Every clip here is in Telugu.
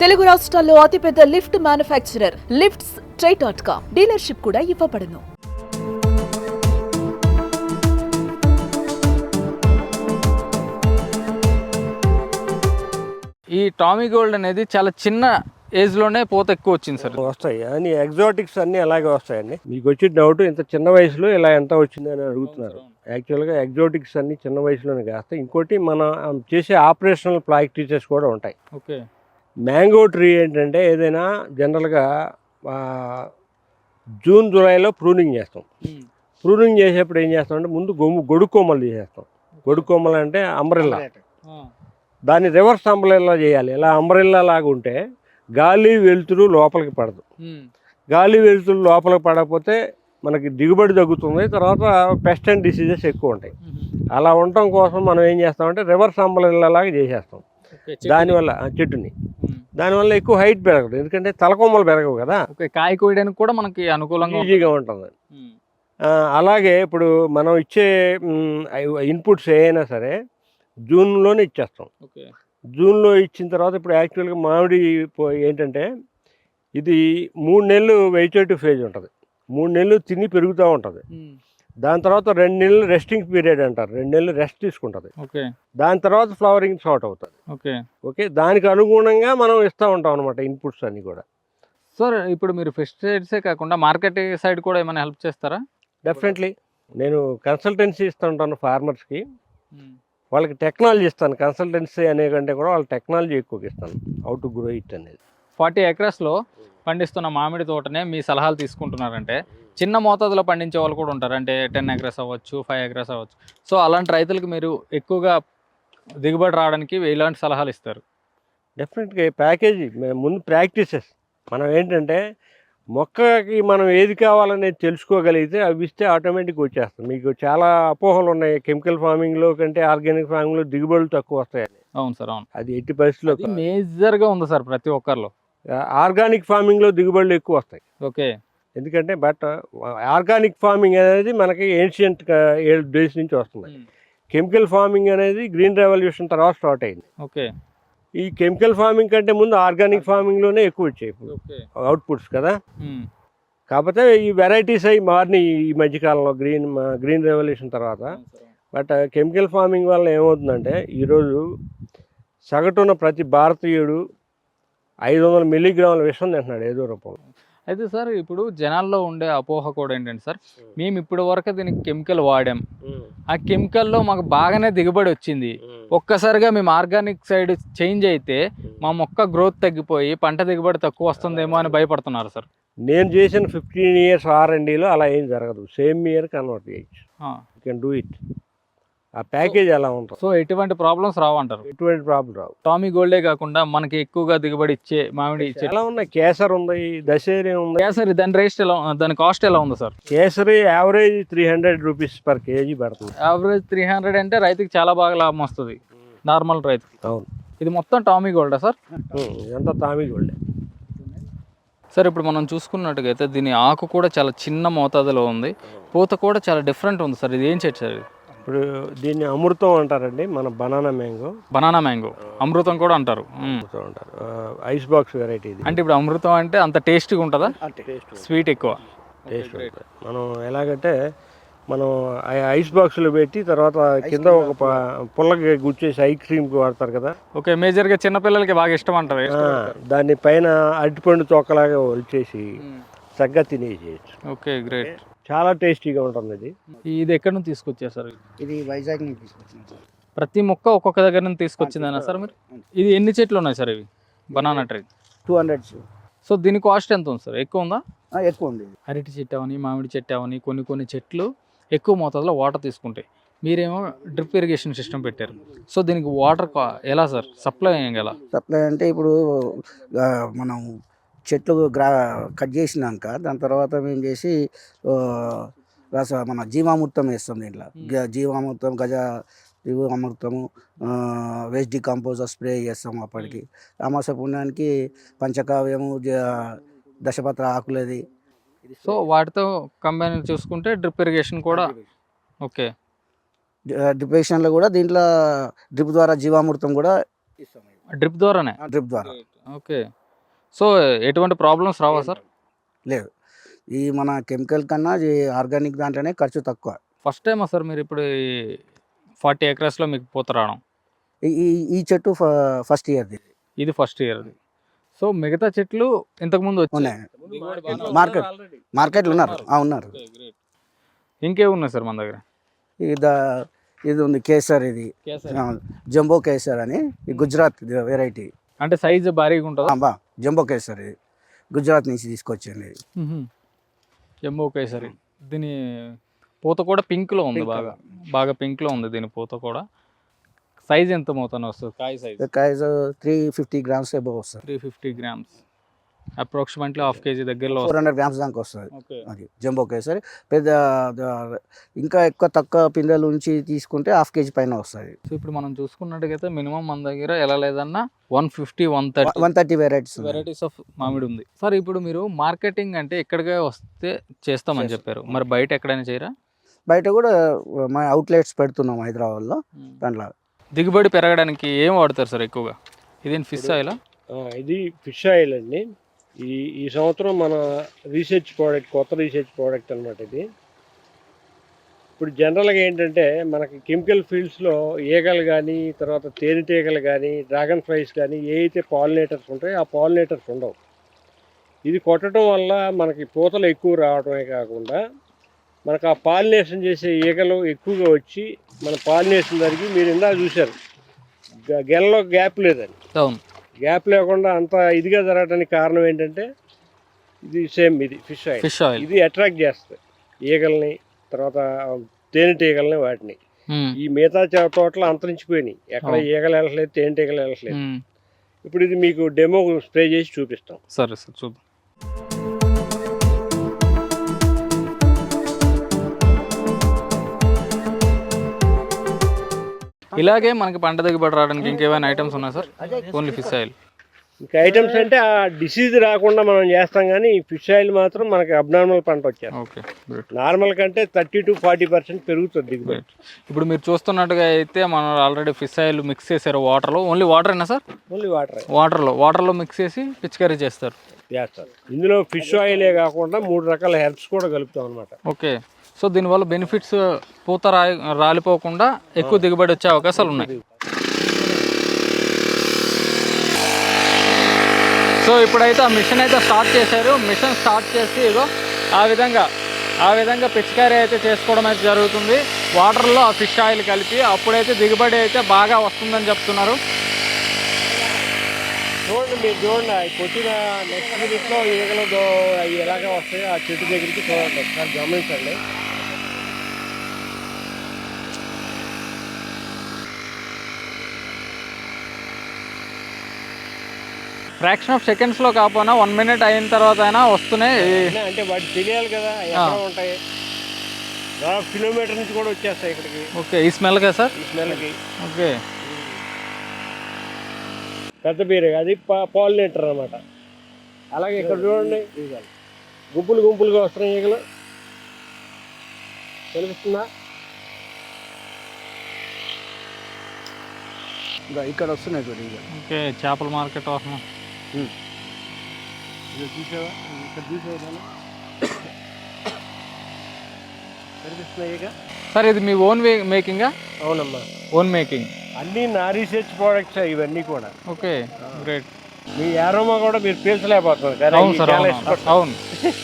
తెలుగు రాష్ట్రాల్లో అతిపెద్ద lift manufacturer lifts try dot com dealership కూడా ఇవ్వబడును. ఈ టామీ గోల్డ్ అనేది చాలా చిన్న ఏజ్లోనే పూత ఎక్కువ వచ్చింది సార్. వస్తాయి. అని ఎగ్జాటిక్స్ అన్నీ అలాగే వస్తాయండి. మీకు వచ్చిన డౌట్ ఇంత చిన్న వయసులో ఇలా ఎంత వచ్చింది అని అడుగుతున్నారు. యాక్చువల్గా ఎగ్జాటిక్స్ అన్ని చిన్న వయసులోనే కాస్తాయి. ఇంకోటి మన చేసే ఆపరేషనల్ ప్రాక్టీసెస్ కూడా ఉంటాయి. ఓకే. మ్యాంగో ట్రీ ఏంటంటే ఏదైనా జనరల్గా జూన్ జూలైలో ప్రూనింగ్ చేస్తాం. ప్రూనింగ్ చేసేప్పుడు ఏం చేస్తామంటే ముందు గొమ్ము గొడుగు కొమ్మలు తీసేస్తాం. గొడుగు కొమ్మలు అంటే అంబ్రెల్లా. దాన్ని రివర్స్ అంబ్రెల్లా చేయాలి. ఇలా అంబ్రెల్లా లాగా ఉంటే గాలి వెలుతురు లోపలికి పడదు. గాలి వెలుతురు లోపలికి పడకపోతే మనకి దిగుబడి తగ్గుతుంది. తర్వాత పెస్ట్ అండ్ డిసీజెస్ ఎక్కువ ఉంటాయి. అలా ఉండటం కోసం మనం ఏం చేస్తామంటే రివర్స్ అంబ్రెల్లా లాగా చేసేస్తాం. దానివల్ల చెట్టుని. దానివల్ల ఎక్కువ హైట్ పెరగదు. ఎందుకంటే తలకొమ్మలు పెరగవు కదా. ఓకే కాయ కోయడానికి కూడా మనకి అనుకూలంగా. ఈజీగా ఉంటుంది. అలాగే ఇప్పుడు మనం ఇచ్చే ఇన్పుట్స్ ఏవైనా సరే జూన్లోనే ఇచ్చేస్తాం. జూన్లో ఇచ్చిన తర్వాత ఇప్పుడు యాక్చువల్గా మామిడి ఏంటంటే ఇది మూడు నెలలు వెజిటేటివ్ ఫేజ్ ఉంటుంది. మూడు నెలలు తిని పెరుగుతూ ఉంటుంది. దాని తర్వాత రెండు నెలలు రెస్టింగ్ పీరియడ్ అంటారు. రెండు నెలలు రెస్ట్ తీసుకుంటుంది. ఓకే. దాని తర్వాత ఫ్లవరింగ్ స్టార్ట్ అవుతుంది. ఓకే. ఓకే? దానికి అనుగుణంగా మనం ఇస్తూ ఉంటాం అనమాట ఇన్పుట్స్ అన్నీ కూడా. సార్ ఇప్పుడు మీరు పెస్టిసైడ్సే కాకుండా మార్కెట్ సైడ్ కూడా ఏమైనా హెల్ప్ చేస్తారా? డెఫినెట్లీ నేను కన్సల్టెన్సీ ఇస్తూ ఉంటాను ఫార్మర్స్కి వాళ్ళకి టెక్నాలజీ ఇస్తాను. కన్సల్టెన్సీ అనే కంటే కూడా వాళ్ళ టెక్నాలజీ ఎక్కువగా ఇస్తాను. హౌ టు గ్రో ఇట్ అనేది. ఫార్టీ ఎకరస్లో పండిస్తున్న మామిడి తోటనే మీ సలహాలు తీసుకుంటున్నారంటే చిన్న మోతాదులో పండించే వాళ్ళు కూడా ఉంటారు. అంటే టెన్ ఎకరస్ అవ్వచ్చు ఫైవ్ ఎకరస్ అవ్వచ్చు. సో అలాంటి రైతులకు మీరు ఎక్కువగా దిగుబడి రావడానికి ఇలాంటి సలహాలు ఇస్తారు. డెఫినెట్గా ప్యాకేజీ ముందు ప్రాక్టీసెస్. మనం ఏంటంటే మొక్కకి మనం ఏది కావాలనేది తెలుసుకోగలిగితే అవి ఇస్తే ఆటోమేటిక్గా వచ్చేస్తుంది మీకు చాలా అపోహలు ఉన్నాయి. కెమికల్ ఫార్మింగ్లో కంటే ఆర్గానిక్ ఫార్మింగ్లో దిగుబడులు తక్కువ వస్తాయని. అవును సార్ అవును. అది ఎట్టి పరిస్థితుల్లో మేజర్గా ఉంది సార్ ప్రతి ఒక్కరిలో. ఆర్గానిక్ ఫార్మింగ్లో దిగుబడులు ఎక్కువ వస్తాయి. ఓకే. ఎందుకంటే బట్ ఆర్గానిక్ ఫార్మింగ్ అనేది మనకి ఏన్షియంట్ ఏడు డేస్ నుంచి వస్తుంది. కెమికల్ ఫార్మింగ్ అనేది గ్రీన్ రెవల్యూషన్ తర్వాత స్టార్ట్ అయింది. ఓకే. ఈ కెమికల్ ఫార్మింగ్ కంటే ముందు ఆర్గానిక్ ఫార్మింగ్లోనే ఎక్కువ వచ్చాయి ఇప్పుడు. అవుట్పుట్స్ కదా? కాకపోతే ఈ వెరైటీస్ అవి మారినాయి ఈ మధ్యకాలంలో గ్రీన్ గ్రీన్ రెవల్యూషన్ తర్వాత. బట్ కెమికల్ ఫార్మింగ్ వల్ల ఏమవుతుందంటే ఈరోజు సగటున ప్రతి భారతీయుడు ఐదు వందల మిల్లీగ్రాముల విషం తింటున్నాడు ఏదో రూపంలో. అయితే సార్ ఇప్పుడు జనాల్లో ఉండే అపోహ కూడా ఏంటంటే సార్ మేము ఇప్పటి వరకు దీనికి కెమికల్ వాడాం. ఆ కెమికల్లో మాకు బాగానే దిగుబడి వచ్చింది. ఒక్కసారిగా మేము ఆర్గానిక్ సైడ్ చేంజ్ అయితే మా మొక్క గ్రోత్ తగ్గిపోయి పంట దిగుబడి తక్కువ వస్తుందేమో అని భయపడుతున్నారు సార్. నేను చేసిన ఫిఫ్టీన్ ఇయర్స్ ఆర్ అండ్లో అలా ఏం జరగదు. సేమ్ ఇయర్ కన్వర్ట్ చేయొచ్చు. యూ కెన్ డూ ఇట్ ఆ ప్యాకేజ్ ఎలా ఉంటుంది సో ఎటువంటి ప్రాబ్లమ్స్ రావంటారు? ఎటువంటి ప్రాబ్లం రావు. టామీ గోల్డే కాకుండా మనకి ఎక్కువగా దిగుబడి ఇచ్చే మామిడి ఇచ్చే ఎలా ఉన్నాయి కేసర్ ఉంది దశేరి ఉంది. సార్ దాని రేస్ట్ ఎలా దాని కాస్ట్ ఎలా ఉంది sir? Kesari average three hundred rupees per kg పడుతుంది. యావరేజ్ త్రీ హండ్రెడ్ అంటే రైతుకి చాలా బాగా లాభం వస్తుంది. నార్మల్ రైతు. అవును. ఇది మొత్తం టామీ గోల్డా సార్? ఇదంతా తామి గోల్డ్. సార్ ఇప్పుడు మనం చూసుకున్నట్టుగైతే దీని ఆకు కూడా చాలా చిన్న మోతాదులో ఉంది. పూత కూడా చాలా డిఫరెంట్ ఉంది సార్. ఇది ఏం చెట్టు సార్ ఇది? ఇప్పుడు దీన్ని అమృతం అంటారండి మన బనానా మ్యాంగో. Banana mango. అమృతం కూడా అంటారు. అమృతం అంటారు. ఐస్ బాక్స్ వెరైటీ ఇది. అంటే ఇప్పుడు అమృతం అంటే అంత టేస్టీగా ఉంటుందా? స్వీట్ ఎక్కువ. టేస్ట్ ఉంటుంది. మనం ఎలాగంటే మనం ఐస్ బాక్స్లో పెట్టి తర్వాత కింద ఒక పుల్లకి గుచ్చేసి ఐస్ క్రీమ్కి వాడతారు కదా. ఓకే మేజర్గా చిన్నపిల్లలకి బాగా ఇష్టం అంటారు దాన్ని పైన అరటిపండు తొక్కలాగా ఒలిచేసి చక్కగా తినేసేయచ్చు ఓకే గ్రేట్. చాలా టేస్టీగా ఉంటుంది ఇది. ఇది ఎక్కడి నుంచి తీసుకొచ్చారు సార్? ఇది వైజాగ్ నుంచి తీసుకొచ్చింది సార్. ప్రతి మొక్క ఒక్కొక్క దగ్గర నుంచి తీసుకొచ్చిందనా సార్ మీరు? ఇది ఎన్ని చెట్లు ఉన్నాయి సార్ ఇవి? Banana tree two hundred so దీని కాస్ట్ ఎంత ఉంది సార్? ఎక్కువ ఉందా? ఎక్కువ ఉంది. అరటి చెట్టు అవని మామిడి చెట్టు అవని కొన్ని కొన్ని చెట్లు ఎక్కువ మోతాదులో వాటర్ తీసుకుంటాయి. మీరేమో డ్రిప్ ఇరిగేషన్ సిస్టమ్ పెట్టారు. సో దీనికి వాటర్ ఎలా సార్? సప్లై ఎలా సప్లై అంటే ఇప్పుడు మనం చెట్లు గ్రా కట్ చేసినాక దాని తర్వాత మేము చేసి రస మన జీవామృతం వేస్తాం దీంట్లో. గ- జీవామృతం గజ జీవామృతము వేస్ట్ డికంపోజర్ స్ప్రే చేస్తాం అప్పటికి. అమాస పుణ్యానికి పంచకావ్యము దశపత్ర ఆకులది. సో వాటితో కంబైన్ చూసుకుంటే డ్రిప్ ఇరిగేషన్ కూడా ఓకే. డ్రిప్లో కూడా దీంట్లో డ్రిప్ ద్వారా జీవామృతం కూడా డ్రిప్ ద్వారానే? డ్రిప్ ద్వారా. ఓకే. సో ఎటువంటి ప్రాబ్లమ్స్ రావా సార్? లేదు. ఈ మన కెమికల్ కన్నా ఈ ఆర్గానిక్ దాంట్లోనే ఖర్చు తక్కువ. ఫస్ట్ టైమా సార్ మీరు ఇప్పుడు ఫార్టీ ఎకరస్లో మీకు పూత రావడం? ఈ ఈ- చెట్టు ఫ- ఫస్ట్ ఇయర్ది. ఇది ఫస్ట్ ఇయర్ సో మిగతా చెట్లు ఇంతకుముందు ఉన్నాయి. మార్కెట్ మార్కెట్లో ఉన్నారు. ఆ, ఉన్నారు. ఇంకేం ఉన్నాయి సార్ మన దగ్గర? ఇది ఇది ఉంది కేసర్ ఇది. జంబో కేసర్ అని ఈ గుజరాత్ వెరైటీ. అంటే సైజు భారీగా ఉంటుందా? బా జంబో కేసర్ గుజరాత్ నుంచి తీసుకొచ్చింది జంబో కేసరి. దీని పూత కూడా పింక్లో ఉంది బాగా. బాగా పింక్లో ఉంది దీని పూత కూడా. సైజ్ ఎంత మోతాను వస్తుంది? కాయ సైజ్ కాయస్ త్రీ ఫిఫ్టీ గ్రామ్స్ ఎబో వస్తుంది. Three fifty grams approximately half kg దగ్గరలో ఫోర్ హండ్రెడ్ గ్రామ్స్ దాకా వస్తుంది. ఓకే. అది జంబో కేసరి. పెద్ద ఇంకా ఎక్కువ తక్కువ పిందెల నుంచి తీసుకుంటే హాఫ్ కేజీ పైన వస్తుంది. సో ఇప్పుడు మనం చూసుకున్నట్టుగైతే మినిమం మన దగ్గర ఎలా లేదన్నా one fifty one thirty one thirty varieties varieties of మామిడి ఉంది. సార్ ఇప్పుడు మీరు మార్కెటింగ్ అంటే ఎక్కడికే వస్తే చేస్తామని చెప్పారు. మరి బయట ఎక్కడైనా చేయరా? బయట కూడా మా అవుట్లెట్స్ పెడుతున్నాం హైదరాబాద్లో. దాంట్లో. దిగుబడి పెరగడానికి ఏం వాడతారు సార్ ఎక్కువగా? ఇదేం ఫిష్ ఆయిల్ ఆ, ఇది ఫిష్ ఆయిల్ అండి. ఈ ఈ సంవత్సరం మన రీసెర్చ్ ప్రోడక్ట్ కొత్త రీసెర్చ్ ప్రోడక్ట్ అనమాట ఇది. ఇప్పుడు జనరల్గా ఏంటంటే మనకి కెమికల్ ఫీల్డ్స్లో ఈగలు కానీ తర్వాత తేనెటీగలు కానీ డ్రాగన్ ఫ్లైస్ కానీ ఏ అయితే పాలినేటర్స్ ఉంటాయో ఆ పాలినేటర్స్ ఉండవు. ఇది కొట్టడం వల్ల మనకి పూతలు ఎక్కువ రావడమే కాకుండా మనకు ఆ పాలినేషన్ చేసే ఈగలు ఎక్కువగా వచ్చి మన పాలినేషన్ జరిగి మీరు ఇందా చూశారు. గెలలో గ్యాప్ లేదని. అవును. గ్యాప్ లేకుండా అంత ఇదిగా జరగడానికి కారణం ఏంటంటే ఇది సేమ్ ఇది ఫిష్ ఆయిల్. Fish oil. ఇది అట్రాక్ట్ చేస్తుంది. ఈగల్ని తర్వాత తేనెటీగల్ని వాటిని. ఈ మిగతా తోటలు అంతరించిపోయినాయి. ఎక్కడ. ఈగలు వెళ్ళట్లేదు తేనెటీగలు వెళ్ళట్లేదు. ఇప్పుడు ఇది మీకు డెమో స్ప్రే చేసి చూపిస్తాం. సరే సార్ చూద్దాం. ఇలాగే మనకి పంట దిగుబడి రావడానికి ఇంకేమైనా ఐటమ్స్ ఉన్నాయా సార్? ఓన్లీ ఫిష్ ఆయిల్ ఇంకా ఐటమ్స్ అంటే ఆ డిసీజ్ రాకుండా మనం చేస్తాం కానీ ఫిష్ ఆయిల్ మాత్రం మనకి అబ్నార్మల్ పంట వచ్చారు ఓకే నార్మల్ కంటే థర్టీ టు ఫార్టీ పర్సెంట్ పెరుగుతుంది దిగుబడి. ఇప్పుడు మీరు చూస్తున్నట్టుగా అయితే మనం ఆల్రెడీ ఫిష్ ఆయిల్ మిక్స్ చేశారు వాటర్లో ఓన్లీ వాటర్ అయినా సార్? ఓన్లీ వాటర్ వాటర్లో వాటర్లో మిక్స్ చేసి పిచికారీ చేస్తారు. చేస్తారు. ఇందులో ఫిష్ ఆయిలే కాకుండా మూడు రకాల హెర్బ్స్ కూడా కలుపుతాం అనమాట ఓకే సో దీనివల్ల బెనిఫిట్స్ పూత రా రాలిపోకుండా ఎక్కువ దిగుబడి వచ్చే అవకాశాలు ఉన్నాయి. సో ఇప్పుడైతే ఆ మిషన్ అయితే స్టార్ట్ చేశారు. మిషన్ స్టార్ట్ చేసి ఇగో ఆ విధంగా ఆ విధంగా పిచికారీ అయితే చేసుకోవడం అయితే జరుగుతుంది. వాటర్లో ఆ ఫిష్ ఆయిల్ కలిపి అప్పుడైతే దిగుబడి అయితే బాగా వస్తుందని చెప్తున్నారు. చూడండి మీరు చూడండి కొట్టిన నెక్స్ట్ మినిట్లో ఈగలు ఎలాగ వస్తాయో ఆ చెట్టు దగ్గరికి చూడండి. ఒకసారి గమనించండి. ఫ్రాక్షన్ ఆఫ్ సెకండ్స్లో కాకపోయినా వన్ మినిట్ అయిన తర్వాత అయినా వస్తున్నాయి. అంటే వాటి తెలియాలి కదా ఎక్కడ ఉంటాయి. దాదాపు కిలోమీటర్ నుంచి కూడా వచ్చేస్తాయి ఇక్కడికి. ఓకే ఈ స్మెల్ కదా సార్? ఈ స్మెల్కి ఓకే. పెద్ద బీరే అది పాలినేటర్ అనమాట అలాగే ఇక్కడ చూడండి. గుంపులు గుంపులుగా వస్తున్నాయి ఈగలు. కనిపిస్తుందా ఇంకా ఇక్కడ వస్తున్నాయి చూడు ఇక ఓకే చేపల మార్కెట్ వస్తున్నాం ఇది చూసావా? ఇక్కడ చూసావా సార్ ఇది మీ ఓన్ మేకింగా అవునమ్మా. ఓన్ మేకింగ్ అన్నీ నా రీసెర్చ్ ప్రోడక్ట్స్ ఇవన్నీ కూడా. ఓకే గ్రేట్ మీ యారోమా కూడా మీరు పీల్చలేకపోతున్నారు కానీ అవును సార్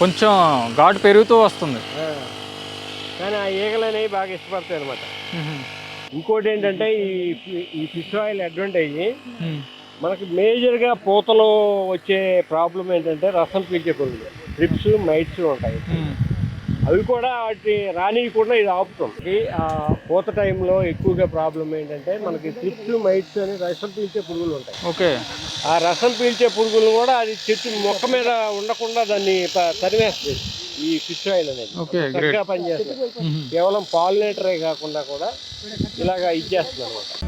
కొంచెం ఘాటు పెరుగుతూ వస్తుంది. కానీ ఆ ఈగలు అనేవి బాగా ఇష్టపడతాయి అనమాట ఇంకోటి ఏంటంటే ఈ ఈ ఫిష్ ఆయిల్ అడ్వాంటేజ్ మనకి మేజర్గా పూతలో వచ్చే ప్రాబ్లం ఏంటంటే రసం పీల్చే పురుగులు. ట్రిప్స్ మైట్స్ ఉంటాయి. అవి కూడా వాటి రాని కూడా ఇది ఆపుతుంది. ఆ పూత టైంలో ఎక్కువగా ప్రాబ్లం ఏంటంటే మనకి ట్రిప్స్ మైట్స్ అని రసం పీల్చే పురుగులు ఉంటాయి. ఓకే. ఆ రసం పీల్చే పురుగులు కూడా అది చెట్టు మొక్క మీద ఉండకుండా దాన్ని తరిమేస్తుంది. ఈ ఫిష్ ఆయిల్ అనేది. చక్కగా పనిచేస్తుంది. కేవలం పాలినేటరే కాకుండా కూడా ఇలాగా ఇచ్చేస్తుంది అనమాట